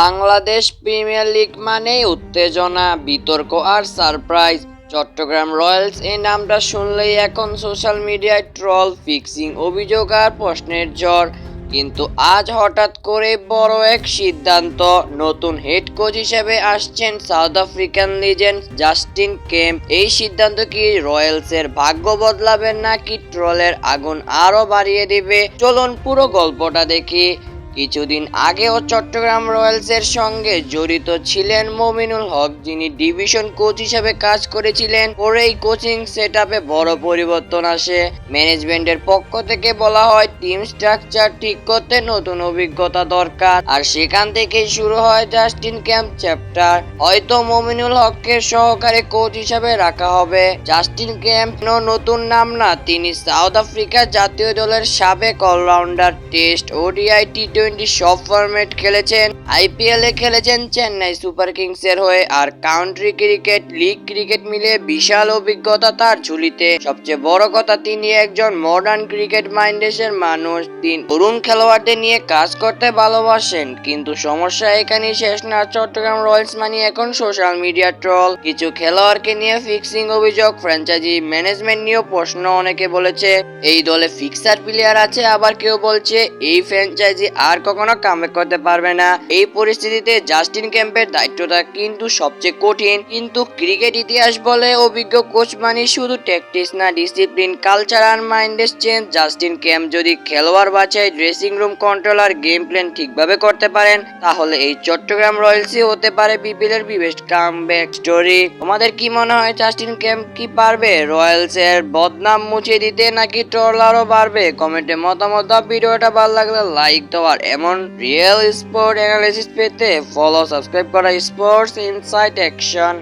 Bangladesh premier league মানেই উত্তেজনা, বিতর্ক আর সারপ্রাইজ। চট্টগ্রাম রয়্যালস এই নামটা শুনলেই এখন সোশ্যাল মিডিয়ায় ট্রল, ফিক্সিং অভিযোগ আর প্রশ্নের ঝড় কিন্তু আজ হঠাৎ করে বড় এক সিদ্ধান্ত, নতুন হেড কোচ হিসেবে আসছেন South African legend Justin Kemp. এই সিদ্ধান্ত কি রয়্যালসের ভাগ্য বদলাবে নাকি ট্রলের আগুন আরও বাড়িয়ে দিবে? চলুন পুরো গল্পটা দেখি। কিছুদিন আগেও চট্টগ্রাম রয়্যালসের সঙ্গে জড়িত ছিলেন মমিনুল হক, যিনি ডিভিশন কোচ হিসেবে কাজ করেছিলেন। পরেই কোচিং সেট বড় পরিবর্তন আসে। ম্যানেজমেন্টের পক্ষ থেকে বলা হয়, টিম স্ট্রাকচার ঠিক করতে নতুন অভিজ্ঞতা দরকার। আর সেখান থেকেই শুরু হয় জাস্টিন ক্যাম্প চ্যাপ্টার। হয়তো মমিনুল হককে সহকারী কোচ হিসেবে রাখা হবে। জাস্টিন ক্যাম্প নতুন নাম না, তিনি সাউথ আফ্রিকা জাতীয় দলের সাবেক allrounder test, ODI, T twenty সব ফরম্যাট খেলেছেন আইপিএল এ খেলেছেন চেন্নাই সুপার কিংস এর হয়ে আর কাউন্ট্রি ক্রিকেট লিগ ক্রিকেট মিলে বিশাল অভিজ্ঞতা তার ঝুলিতে। সবচেয়ে বড় কথা, তিনি একজন মডার্ন ক্রিকেট মাইন্ডেসের মানুষ। তিনি তরুণ খেলোয়াড়দের নিয়ে কাজ করতে ভালোবাসেন, কিন্তু সমস্যা এখানেই শেষ না। চট্টগ্রাম রয়্যালস মানি এখন সোশ্যাল মিডিয়া ট্রল কিছু খেলোয়াড়কে নিয়ে ফিক্সিং অভিযোগ ফ্র্যাঞ্চাইজি ম্যানেজমেন্ট নিয়েও প্রশ্ন অনেকে বলেছে। এই দলে ফিক্সার প্লেয়ার আছে, আবার কেউ বলছে, এই ফ্র্যাঞ্চাইজি আর কখনো কামব্যাক করতে পারবে না। এই পরিস্থিতিতে জাস্টিন ক্যাম্পের দায়িত্বটা কিন্তু সবচেয়ে কঠিন। কিন্তু ক্রিকেট ইতিহাস বলে অভিজ্ঞ কোচ মানে শুধু ট্যাকটিক্স না ডিসিপ্লিন কালচার আর মাইন্ডেস চেঞ্জ জাস্টিন ক্যাম্প যদি খেলোয়াড় বাছাই ড্রেসিং রুম কন্ট্রোল আর গেম প্ল্যান ঠিকভাবে করতে পারেন, তাহলে এই চট্টগ্রাম রয়্যালসই হতে পারে বিপিএল এর বিবেস্ট কামব্যাক স্টোরি তোমাদের কি মনে হয় জাস্টিন ক্যাম্প কি পারবে? রয়্যালস এর বদনাম মুছে দিতে নাকি ট্রল আরও বাড়বে কমেন্টে মতামত ভিডিওটা ভালো লাগলে লাইক দাও আর এমন রিয়েল স্পোর্ট অ্যানালিসিস পেতে ফলো সাবস্ক্রাইব করা স্পোর্টস ইনসাইট অ্যাকশন